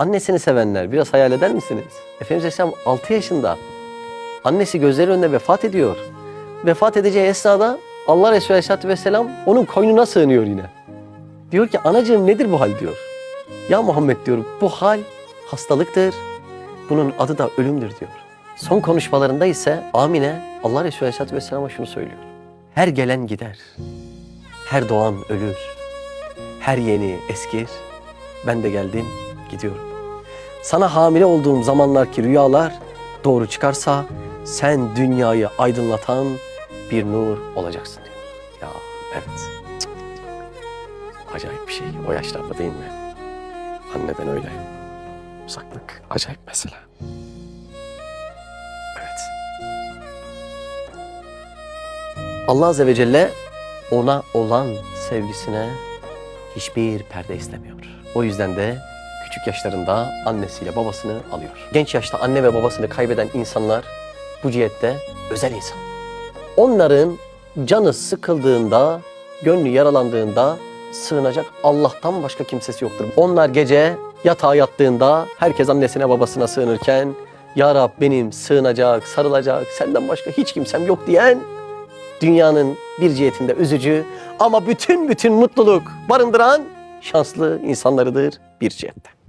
Annesini sevenler biraz hayal eder misiniz? Efendimiz Aleyhisselam 6 yaşında. Annesi gözleri önünde vefat ediyor. Vefat edeceği esnada Allah Resulü Aleyhisselatü Vesselam onun koynuna sığınıyor yine. Diyor ki anacığım nedir bu hal diyor. Ya Muhammed diyor bu hal hastalıktır. Bunun adı da ölümdür diyor. Son konuşmalarında ise Amine Allah Resulü Aleyhisselatü Vesselam'a şunu söylüyor. Her gelen gider. Her doğan ölür. Her yeni eskir. Ben de geldim gidiyorum. Sana hamile olduğum zamanlarki rüyalar doğru çıkarsa sen dünyayı aydınlatan bir nur olacaksın diyor. Ya evet. Acayip bir şey o yaşlarda değil mi? Anneden öyle. Uzaklık acayip mesele. Evet. Allah Azze ve Celle ona olan sevgisine hiçbir perde istemiyor. O yüzden de küçük yaşlarında annesiyle babasını alıyor. Genç yaşta anne ve babasını kaybeden insanlar bu cihette özel insan. Onların canı sıkıldığında, gönlü yaralandığında sığınacak Allah'tan başka kimsesi yoktur. Onlar gece yatağa yattığında herkes annesine babasına sığınırken Ya Rab benim sığınacak, sarılacak, senden başka hiç kimsem yok diyen dünyanın bir cihetinde üzücü ama bütün bütün mutluluk barındıran şanslı insanlarıdır bir cihette.